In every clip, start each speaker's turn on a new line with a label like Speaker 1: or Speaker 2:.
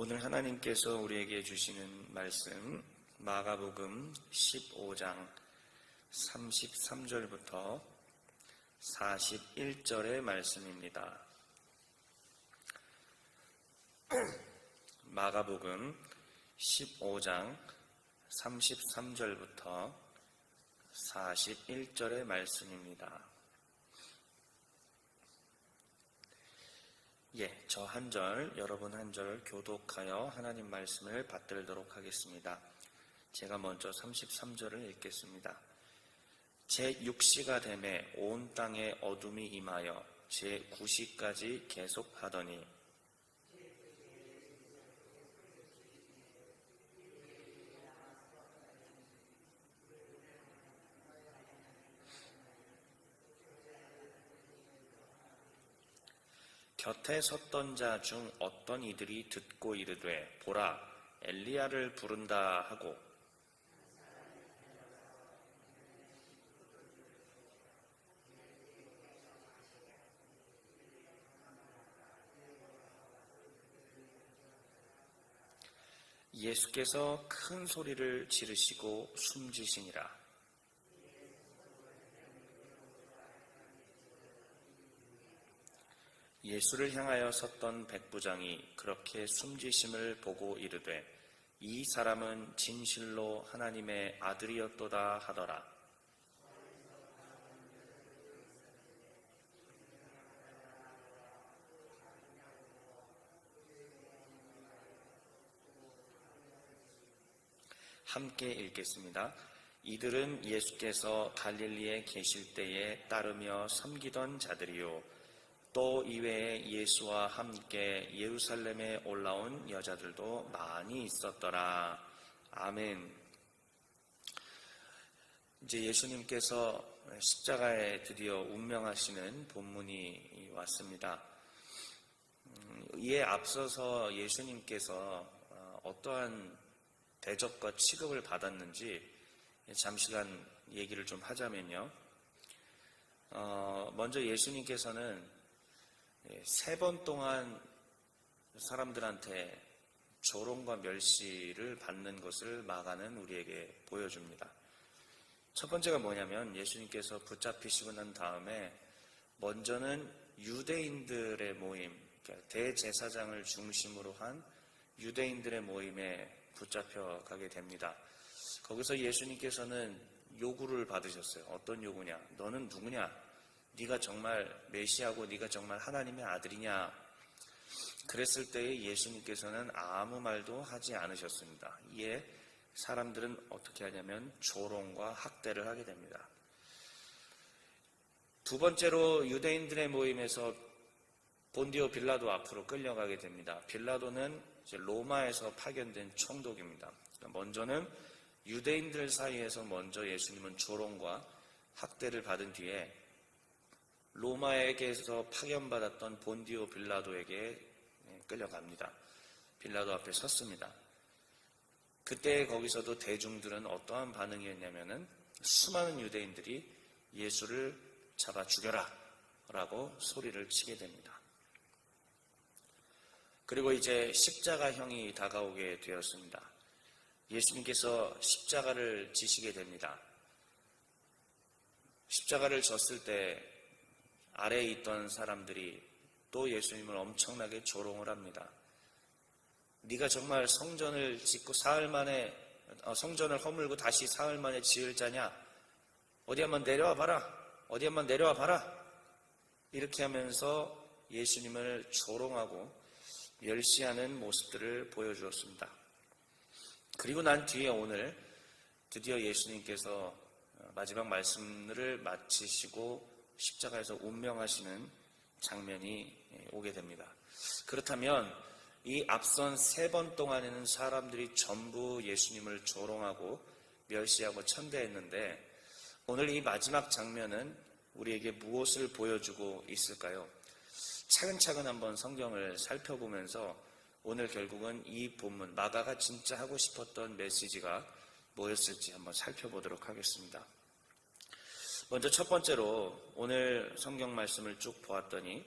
Speaker 1: 오늘 하나님께서 우리에게 주시는 말씀 마가복음 15장 33절부터 41절의 말씀입니다. 마가복음 15장 33절부터 41절의 말씀입니다. 예, 저 한 절, 여러분 한 절 교독하여 하나님 말씀을 받들도록 하겠습니다. 제가 먼저 33절을 읽겠습니다. 제 6시가 되매 온 땅에 어둠이 임하여 제 9시까지 계속하더니 곁에 섰던 자 중 어떤 이들이 듣고 이르되 보라 엘리야를 부른다 하고. 예수께서 큰 소리를 지르시고 숨지시니라 예수를 향하여 섰던 백부장이 그렇게 숨지심을 보고 이르되 이 사람은 진실로 하나님의 아들이었도다 하더라. 함께 읽겠습니다. 이들은 예수께서 갈릴리에 계실 때에 따르며 섬기던 자들이요. 또 이외에 예수와 함께 예루살렘에 올라온 여자들도 많이 있었더라. 아멘. 이제 예수님께서 십자가에 드디어 운명하시는 본문이 왔습니다. 음, 이에 앞서서 예수님께서 어, 어떠한 대접과 취급을 받았는지 잠시간 얘기를 좀 하자면요. 어, 먼저 예수님께서는 예, 세 번 동안 사람들한테 조롱과 멸시를 받는 것을 막아는 우리에게 보여줍니다. 첫 번째가 뭐냐면 예수님께서 붙잡히시고 난 다음에 먼저는 유대인들의 모임, 그러니까 대제사장을 중심으로 한 유대인들의 모임에 붙잡혀 가게 됩니다. 거기서 예수님께서는 요구를 받으셨어요. 어떤 요구냐? 너는 누구냐? 네가 정말 메시아고 네가 정말 하나님의 아들이냐? 그랬을 때에 예수님께서는 아무 말도 하지 않으셨습니다. 이에 사람들은 어떻게 하냐면 조롱과 학대를 하게 됩니다. 두 번째로 유대인들의 모임에서 본디오 빌라도 앞으로 끌려가게 됩니다. 빌라도는 로마에서 파견된 총독입니다. 그러니까 먼저는 유대인들 사이에서 먼저 예수님은 조롱과 학대를 받은 뒤에 로마에게서 파견받았던 본디오 빌라도에게 예, 끌려갑니다. 빌라도 앞에 섰습니다. 그때 거기서도 대중들은 어떠한 반응이었냐면은 수많은 유대인들이 예수를 잡아 죽여라 라고 소리를 치게 됩니다. 그리고 이제 십자가형이 다가오게 되었습니다. 예수님께서 십자가를 지시게 됩니다. 십자가를 졌을 때 아래에 있던 사람들이 또 예수님을 엄청나게 조롱을 합니다. 네가 정말 성전을 짓고 사흘 만에 어, 성전을 허물고 다시 사흘 만에 지을 자냐? 어디 한번 내려와 봐라. 어디 한번 내려와 봐라. 이렇게 하면서 예수님을 조롱하고 멸시하는 모습들을 보여주었습니다. 그리고 난 뒤에 오늘 드디어 예수님께서 마지막 말씀을 마치시고 십자가에서 운명하시는 장면이 오게 됩니다. 그렇다면 이 앞선 세 번 동안에는 사람들이 전부 예수님을 조롱하고 멸시하고 천대했는데 오늘 이 마지막 장면은 우리에게 무엇을 보여주고 있을까요? 차근차근 한번 성경을 살펴보면서 오늘 결국은 이 본문 마가가 진짜 하고 싶었던 메시지가 뭐였을지 한번 살펴보도록 하겠습니다. 먼저 첫 번째로 오늘 성경 말씀을 쭉 보았더니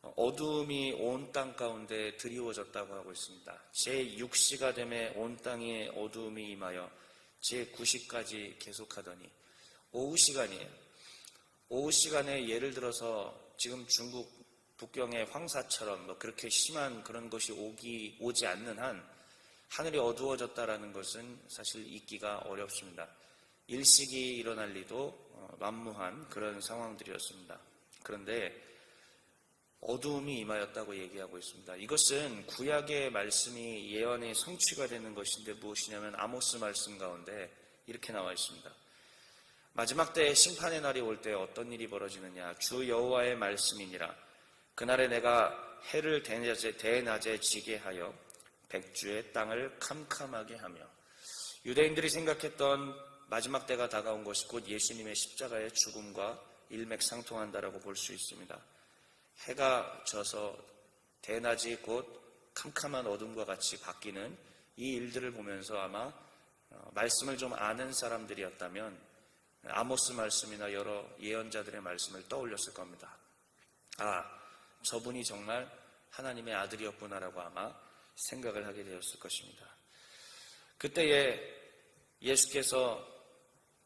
Speaker 1: 어두움이 온 땅 가운데 드리워졌다고 하고 있습니다. 제6시가 되매 온 땅에 어두움이 임하여 제9시까지 계속하더니 오후 시간이에요. 오후 시간에 예를 들어서 지금 중국 북경의 황사처럼 뭐 그렇게 심한 그런 것이 오기 오지 않는 한 하늘이 어두워졌다라는 것은 사실 있기가 어렵습니다. 일식이 일어날 리도 어, 만무한 그런 상황들이었습니다. 그런데 어두움이 임하였다고 얘기하고 있습니다. 이것은 구약의 말씀이 예언의 성취가 되는 것인데 무엇이냐면 아모스 말씀 가운데 이렇게 나와 있습니다. 마지막 때에 심판의 날이 올 때 어떤 일이 벌어지느냐 주 여호와의 말씀이니라 그날에 내가 해를 대낮에, 대낮에 지게 하여 백주의 땅을 캄캄하게 하며 유대인들이 생각했던 마지막 때가 다가온 것이 곧 예수님의 십자가의 죽음과 일맥상통한다라고 볼 수 있습니다. 해가 져서 대낮이 곧 캄캄한 어둠과 같이 바뀌는 이 일들을 보면서 아마 어, 말씀을 좀 아는 사람들이었다면 아모스 말씀이나 여러 예언자들의 말씀을 떠올렸을 겁니다. 아, 저분이 정말 하나님의 아들이었구나라고 아마 생각을 하게 되었을 것입니다. 그때에 예수께서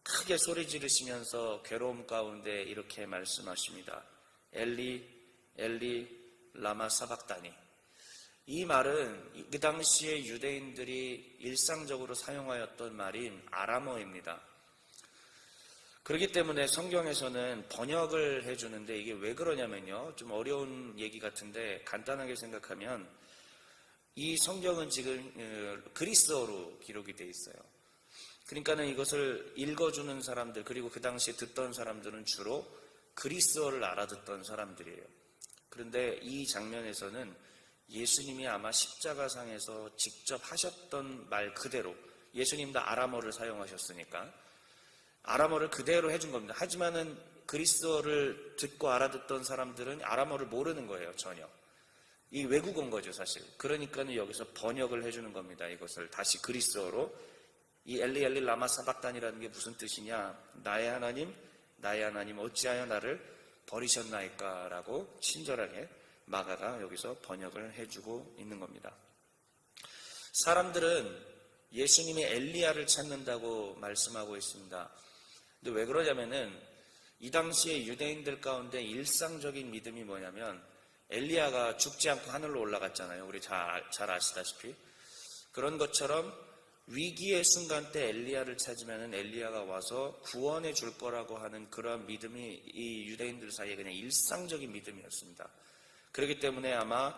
Speaker 1: 크게 소리 지르시면서 괴로움 가운데 이렇게 말씀하십니다. 엘리 엘리 라마 사박다니. 이 말은 그 당시에 유대인들이 일상적으로 사용하였던 말인 아람어입니다. 그렇기 때문에 성경에서는 번역을 해주는데 이게 왜 그러냐면요. 좀 어려운 얘기 같은데 간단하게 생각하면 이 성경은 지금 어, 그리스어로 기록이 돼 있어요. 그러니까는 이것을 읽어주는 사람들 그리고 그 당시에 듣던 사람들은 주로 그리스어를 알아듣던 사람들이에요. 그런데 이 장면에서는 예수님이 아마 십자가상에서 직접 하셨던 말 그대로 예수님도 아람어를 사용하셨으니까 아람어를 그대로 해준 겁니다. 하지만은 그리스어를 듣고 알아듣던 사람들은 아람어를 모르는 거예요, 전혀. 이 외국어인 거죠, 사실. 그러니까는 여기서 번역을 해주는 겁니다. 이것을 다시 그리스어로. 이 엘리 엘리 라마 사박단이라는 게 무슨 뜻이냐? 나의 하나님, 나의 하나님 어찌하여 나를 버리셨나이까라고 친절하게 마가가 여기서 번역을 해주고 있는 겁니다. 사람들은 예수님이 엘리야를 찾는다고 말씀하고 있습니다. 근데 왜 그러냐면은 이 당시에 유대인들 가운데 일상적인 믿음이 뭐냐면 엘리야가 죽지 않고 하늘로 올라갔잖아요. 우리 잘, 잘 아시다시피. 그런 것처럼 위기의 순간 때 엘리야를 찾으면 엘리야가 와서 구원해 줄 거라고 하는 그러한 믿음이 이 유대인들 사이에 그냥 일상적인 믿음이었습니다. 그렇기 때문에 아마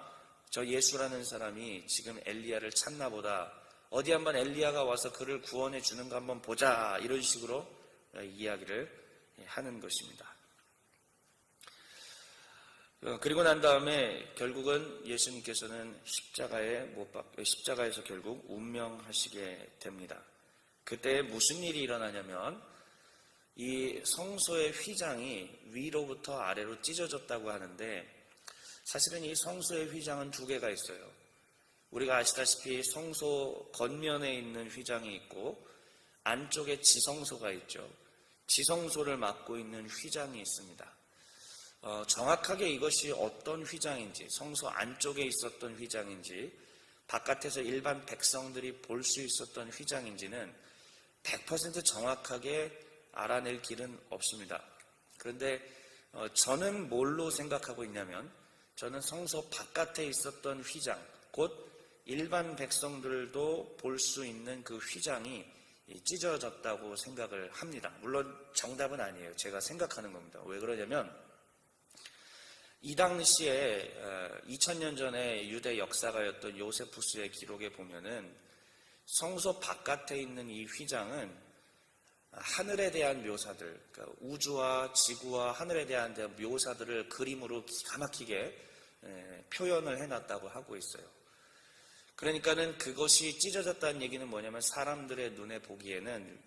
Speaker 1: 저 예수라는 사람이 지금 엘리야를 찾나 보다 어디 한번 엘리야가 와서 그를 구원해 주는 거 한번 보자 이런 식으로 이야기를 하는 것입니다. 어, 그리고 난 다음에 결국은 예수님께서는 십자가에 못 박, 십자가에서 결국 운명하시게 됩니다. 그때 무슨 일이 일어나냐면 이 성소의 휘장이 위로부터 아래로 찢어졌다고 하는데 사실은 이 성소의 휘장은 두 개가 있어요. 우리가 아시다시피 성소 겉면에 있는 휘장이 있고 안쪽에 지성소가 있죠. 지성소를 막고 있는 휘장이 있습니다. 어, 정확하게 이것이 어떤 휘장인지, 성소 안쪽에 있었던 휘장인지, 바깥에서 일반 백성들이 볼 수 있었던 휘장인지는 100% 정확하게 알아낼 길은 없습니다. 그런데 어, 저는 뭘로 생각하고 있냐면, 저는 성소 바깥에 있었던 휘장, 곧 일반 백성들도 볼 수 있는 그 휘장이 찢어졌다고 생각을 합니다. 물론 정답은 아니에요. 제가 생각하는 겁니다. 왜 그러냐면, 이 당시에 2000년 어, 전에 유대 역사가였던 요세푸스의 기록에 보면은 성소 바깥에 있는 이 휘장은 하늘에 대한 묘사들, 그러니까 우주와 지구와 하늘에 대한 묘사들을 그림으로 기가 막히게 표현을 해놨다고 하고 있어요. 그러니까는 그것이 찢어졌다는 얘기는 뭐냐면 사람들의 눈에 보기에는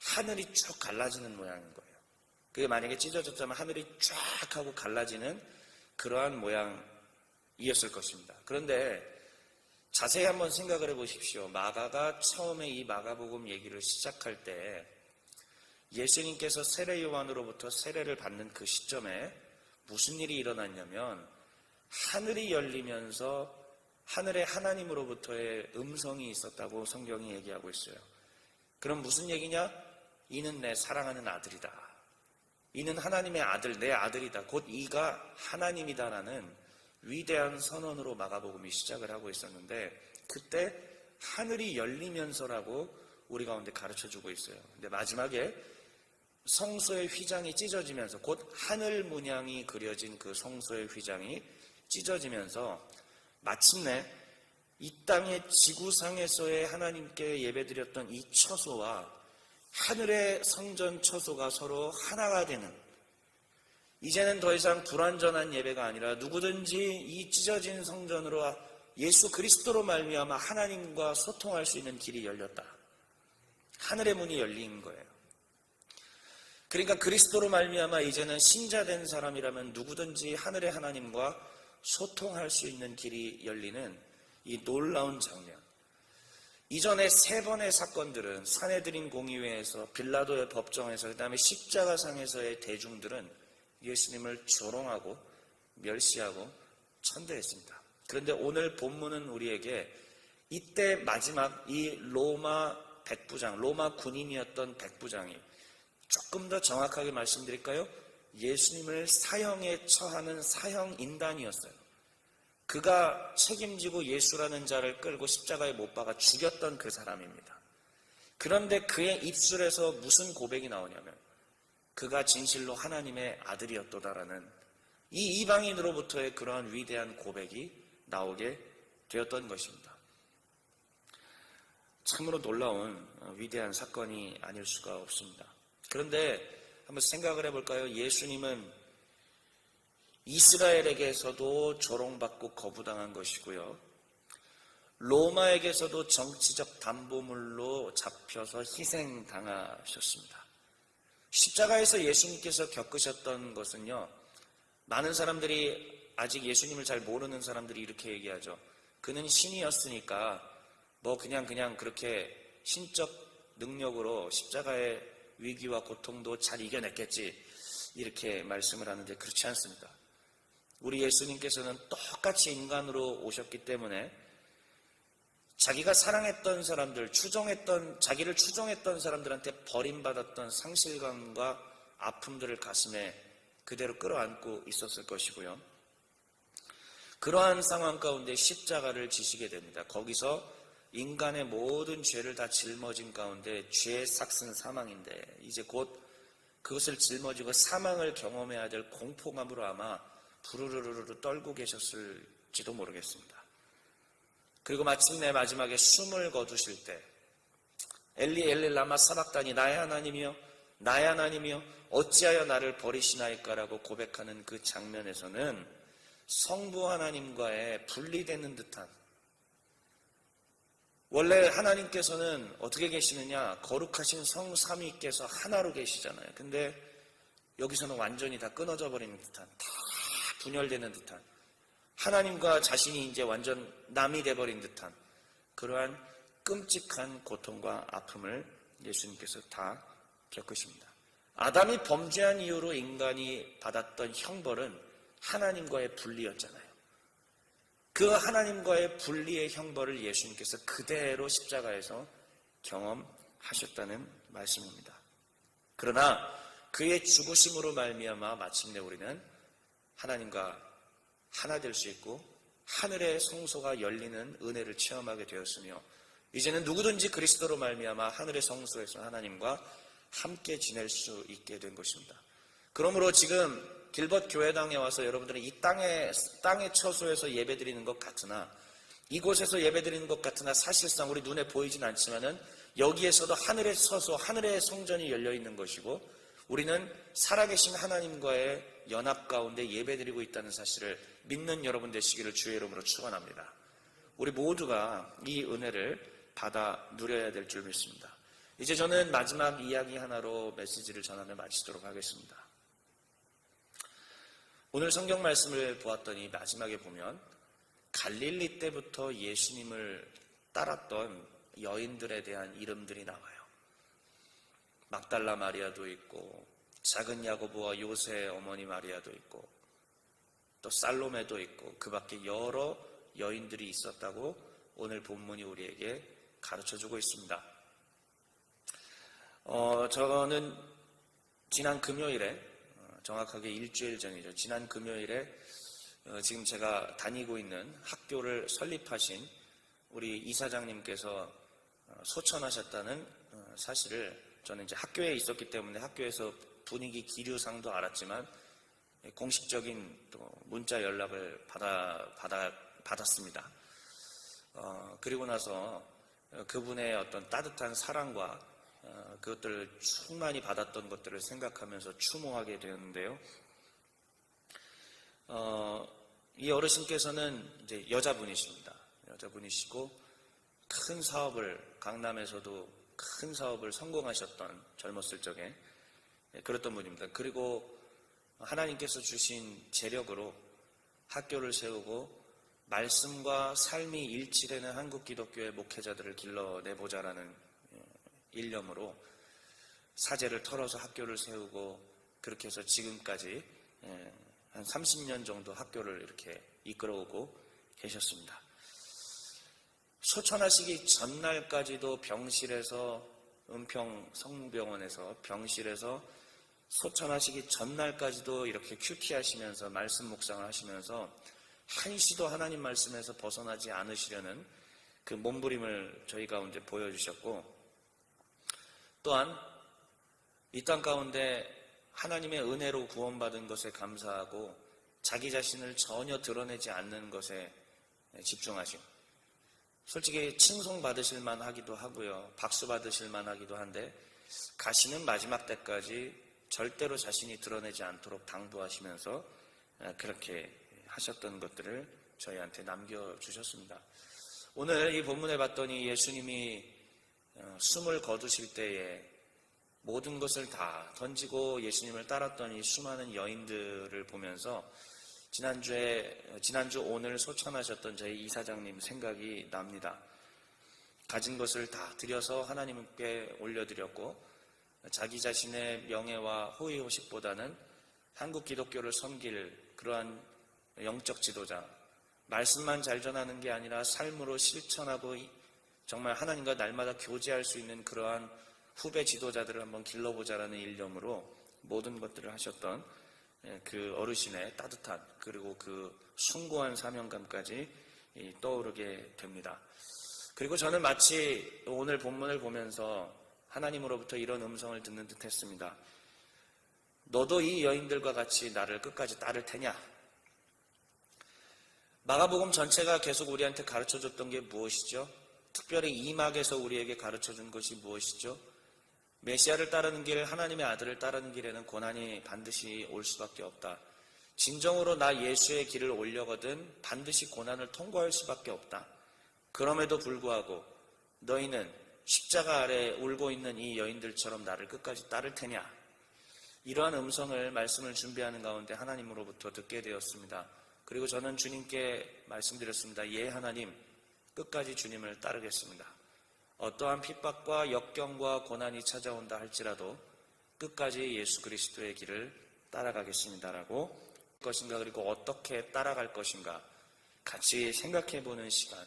Speaker 1: 하늘이 쭉 갈라지는 모양인 거예요. 그게 만약에 찢어졌다면 하늘이 쫙 하고 갈라지는 그러한 모양이었을 것입니다. 그런데 자세히 한번 생각을 해 보십시오. 마가가 처음에 이 마가복음 얘기를 시작할 때 예수님께서 세례 요한으로부터 세례를 받는 그 시점에 무슨 일이 일어났냐면 하늘이 열리면서 하늘의 하나님으로부터의 음성이 있었다고 성경이 얘기하고 있어요. 그럼 무슨 얘기냐? 이는 내 사랑하는 아들이다. 이는 하나님의 아들, 내 아들이다. 곧 이가 하나님이다라는 위대한 선언으로 마가복음이 시작을 하고 있었는데 그때 하늘이 열리면서라고 우리 가운데 가르쳐 주고 있어요. 근데 마지막에 성소의 휘장이 찢어지면서 곧 하늘 문양이 그려진 그 성소의 휘장이 찢어지면서 마침내 이 땅의 지구상에서의 하나님께 예배드렸던 이 처소와 하늘의 성전 처소가 서로 하나가 되는 이제는 더 이상 불완전한 예배가 아니라 누구든지 이 찢어진 성전으로 예수 그리스도로 말미암아 하나님과 소통할 수 있는 길이 열렸다. 하늘의 문이 열린 거예요. 그러니까 그리스도로 말미암아 이제는 신자된 사람이라면 누구든지 하늘의 하나님과 소통할 수 있는 길이 열리는 이 놀라운 장면. 이전에 세 번의 사건들은 사내들인 공의회에서 빌라도의 법정에서 그다음에 십자가상에서의 대중들은 예수님을 조롱하고 멸시하고 천대했습니다. 그런데 오늘 본문은 우리에게 이때 마지막 이 로마 백부장, 로마 군인이었던 백부장이 조금 더 정확하게 말씀드릴까요? 예수님을 사형에 처하는 사형 인단이었어요. 그가 책임지고 예수라는 자를 끌고 십자가에 못 박아 죽였던 그 사람입니다. 그런데 그의 입술에서 무슨 고백이 나오냐면 그가 진실로 하나님의 아들이었도다라는 이 이방인으로부터의 그러한 위대한 고백이 나오게 되었던 것입니다. 참으로 놀라운 위대한 사건이 아닐 수가 없습니다. 그런데 한번 생각을 해볼까요? 예수님은 이스라엘에게서도 조롱받고 거부당한 것이고요. 로마에게서도 정치적 담보물로 잡혀서 희생당하셨습니다. 십자가에서 예수님께서 겪으셨던 것은요, 많은 사람들이 아직 예수님을 잘 모르는 사람들이 이렇게 얘기하죠. 그는 신이었으니까 뭐 그냥 그냥 그렇게 신적 능력으로 십자가의 위기와 고통도 잘 이겨냈겠지. 이렇게 말씀을 하는데 그렇지 않습니다. 우리 예수님께서는 똑같이 인간으로 오셨기 때문에 자기가 사랑했던 사람들, 추종했던, 자기를 추종했던 사람들한테 버림받았던 상실감과 아픔들을 가슴에 그대로 끌어안고 있었을 것이고요. 그러한 상황 가운데 십자가를 지시게 됩니다. 거기서 인간의 모든 죄를 다 짊어진 가운데 죄의 삭슨 사망인데 이제 곧 그것을 짊어지고 사망을 경험해야 될 공포감으로 아마 부르르르르 떨고 계셨을지도 모르겠습니다. 그리고 마침내 마지막에 숨을 거두실 때 엘리 엘리 라마 사박다니 나의 하나님이여 나의 하나님이여 어찌하여 나를 버리시나이까라고 고백하는 그 장면에서는 성부 하나님과의 분리되는 듯한 원래 하나님께서는 어떻게 계시느냐 거룩하신 성삼위께서 하나로 계시잖아요. 근데 여기서는 완전히 다 끊어져 버리는 듯한 다 분열되는 듯한 하나님과 자신이 이제 완전 남이 돼버린 듯한 그러한 끔찍한 고통과 아픔을 예수님께서 다 겪으십니다. 아담이 범죄한 이후로 인간이 받았던 형벌은 하나님과의 분리였잖아요. 그 하나님과의 분리의 형벌을 예수님께서 그대로 십자가에서 경험하셨다는 말씀입니다. 그러나 그의 죽으심으로 말미암아 마침내 우리는 하나님과 하나 될 수 있고 하늘의 성소가 열리는 은혜를 체험하게 되었으며 이제는 누구든지 그리스도로 말미암아 하늘의 성소에서 하나님과 함께 지낼 수 있게 된 것입니다. 그러므로 지금 길벗 교회당에 와서 여러분들은 이 땅의 땅의 처소에서 예배드리는 것 같으나 이곳에서 예배드리는 것 같으나 사실상 우리 눈에 보이진 않지만은 여기에서도 하늘의 처소, 하늘의 성전이 열려 있는 것이고 우리는 살아계신 하나님과의 연합 가운데 예배드리고 있다는 사실을 믿는 여러분 되시기를 주의 이름으로 축원합니다. 우리 모두가 이 은혜를 받아 누려야 될 줄 믿습니다. 이제 저는 마지막 이야기 하나로 메시지를 전하며 마치도록 하겠습니다. 오늘 성경 말씀을 보았더니 마지막에 보면 갈릴리 때부터 예수님을 따랐던 여인들에 대한 이름들이 나와요. 막달라 마리아도 있고 작은 야고보와 요새 어머니 마리아도 있고 또 살로메도 있고 그 밖에 여러 여인들이 있었다고 오늘 본문이 우리에게 가르쳐 주고 있습니다. 어, 저는 지난 금요일에 어, 정확하게 일주일 전이죠. 지난 금요일에 어, 지금 제가 다니고 있는 학교를 설립하신 우리 이사장님께서 어, 소천하셨다는 어, 사실을 저는 이제 학교에 있었기 때문에 학교에서 분위기 기류상도 알았지만 예, 공식적인 또 문자 연락을 받아, 받아, 받았습니다. 어, 그리고 나서 어, 그분의 어떤 따뜻한 사랑과 어, 그것들을 충만히 받았던 것들을 생각하면서 추모하게 되었는데요. 어, 이 어르신께서는 이제 여자분이십니다. 여자분이시고 큰 사업을 강남에서도 큰 사업을 성공하셨던 젊었을 적에 예, 그랬던 분입니다. 그리고 하나님께서 주신 재력으로 학교를 세우고 말씀과 삶이 일치되는 한국 기독교의 목회자들을 길러내보자라는 예, 일념으로 사제를 털어서 학교를 세우고 그렇게 해서 지금까지 예, 한 30년 정도 학교를 이렇게 이끌어오고 계셨습니다. 소천하시기 전날까지도 병실에서 은평 성병원에서 병실에서 소천하시기 전날까지도 이렇게 큐티 하시면서 말씀 묵상을 하시면서 한시도 하나님 말씀에서 벗어나지 않으시려는 그 몸부림을 저희 가운데 보여주셨고 또한 이 땅 가운데 하나님의 은혜로 구원받은 것에 감사하고 자기 자신을 전혀 드러내지 않는 것에 집중하시고 솔직히 칭송 받으실 만하기도 하고요. 박수 받으실 만하기도 한데 가시는 마지막 때까지 절대로 자신이 드러내지 않도록 당부하시면서 그렇게 하셨던 것들을 저희한테 남겨주셨습니다. 오늘 이 본문에 봤더니 예수님이 어, 숨을 거두실 때에 모든 것을 다 던지고 예수님을 따랐던 이 수많은 여인들을 보면서 지난주에, 지난주 오늘 소천하셨던 저희 이사장님 생각이 납니다. 가진 것을 다 들여서 하나님께 올려드렸고, 자기 자신의 명예와 호의호식보다는 한국 기독교를 섬길 그러한 영적 지도자, 말씀만 잘 전하는 게 아니라 삶으로 실천하고 정말 하나님과 날마다 교제할 수 있는 그러한 후배 지도자들을 한번 길러보자라는 일념으로 모든 것들을 하셨던 예, 그 어르신의 따뜻한 그리고 그 숭고한 사명감까지 떠오르게 됩니다. 그리고 저는 마치 오늘 본문을 보면서 하나님으로부터 이런 음성을 듣는 듯 했습니다. 너도 이 여인들과 같이 나를 끝까지 따를 테냐? 마가복음 전체가 계속 우리한테 가르쳐 줬던 게 무엇이죠? 특별히 이막에서 우리에게 가르쳐 준 것이 무엇이죠? 메시아를 따르는 길, 하나님의 아들을 따르는 길에는 고난이 반드시 올 수밖에 없다. 진정으로 나 예수의 길을 올려거든 반드시 고난을 통과할 수밖에 없다. 그럼에도 불구하고 너희는 십자가 아래 울고 있는 이 여인들처럼 나를 끝까지 따를 테냐? 이러한 음성을 말씀을 준비하는 가운데 하나님으로부터 듣게 되었습니다. 그리고 저는 주님께 말씀드렸습니다. 예, 하나님, 끝까지 주님을 따르겠습니다. 어떠한 핍박과 역경과 고난이 찾아온다 할지라도 끝까지 예수 그리스도의 길을 따라가겠습니다라고 것인가 그리고 어떻게 따라갈 것인가 같이 생각해 보는 시간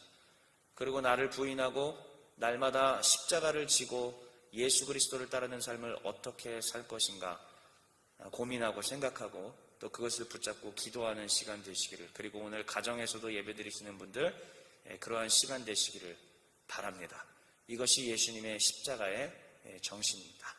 Speaker 1: 그리고 나를 부인하고 날마다 십자가를 지고 예수 그리스도를 따르는 삶을 어떻게 살 것인가 고민하고 생각하고 또 그것을 붙잡고 기도하는 시간 되시기를 그리고 오늘 가정에서도 예배 드리시는 분들 예, 그러한 시간 되시기를 바랍니다. 이것이 예수님의 십자가의 예, 정신입니다.